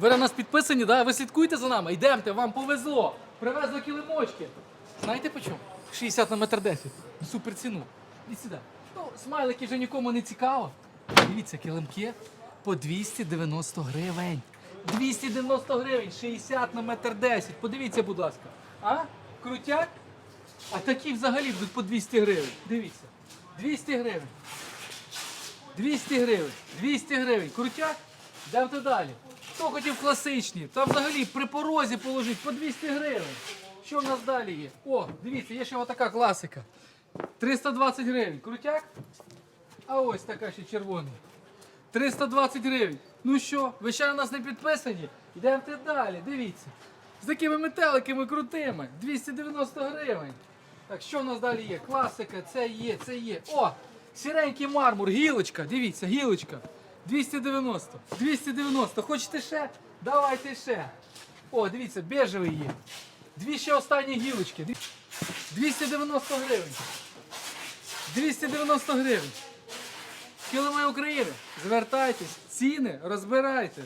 Ви на нас підписані, да? ви слідкуєте за нами? Йдемте, вам повезло. Привезли килимочки. Знаєте по чому? 60 на метр 10. Супер ціну. І сюди. Ну, смайлики вже нікому не цікаво. Дивіться, килимки по 290 гривень. 290 гривень, 60 на метр 10. Подивіться, будь ласка. А? Крутяк? А такі взагалі будуть по 200 гривень. Дивіться. 200 гривень. 200 гривень. 200 гривень. Крутяк? Йдемте далі. Хто хотів класичні? Та взагалі при порозі положить по 200 гривень. Що в нас далі є? О, дивіться, є ще отака класика. 320 гривень. Крутяк? А ось така ще червона. 320 гривень. Ну що, ви ще на нас не підписані? Йдемте далі, дивіться. З такими метеликами крутими. 290 гривень. Так, що в нас далі є? Класика, це є, це є. О! Сіренький мармур, гілочка, дивіться, гілочка. 290. 290. Хочете ще? Давайте ще. О, дивіться, бежевий є. Дві ще останні гілочки. 290 гривень. 290 гривень. Кіломи України. Звертайтесь, ціни розбирайте.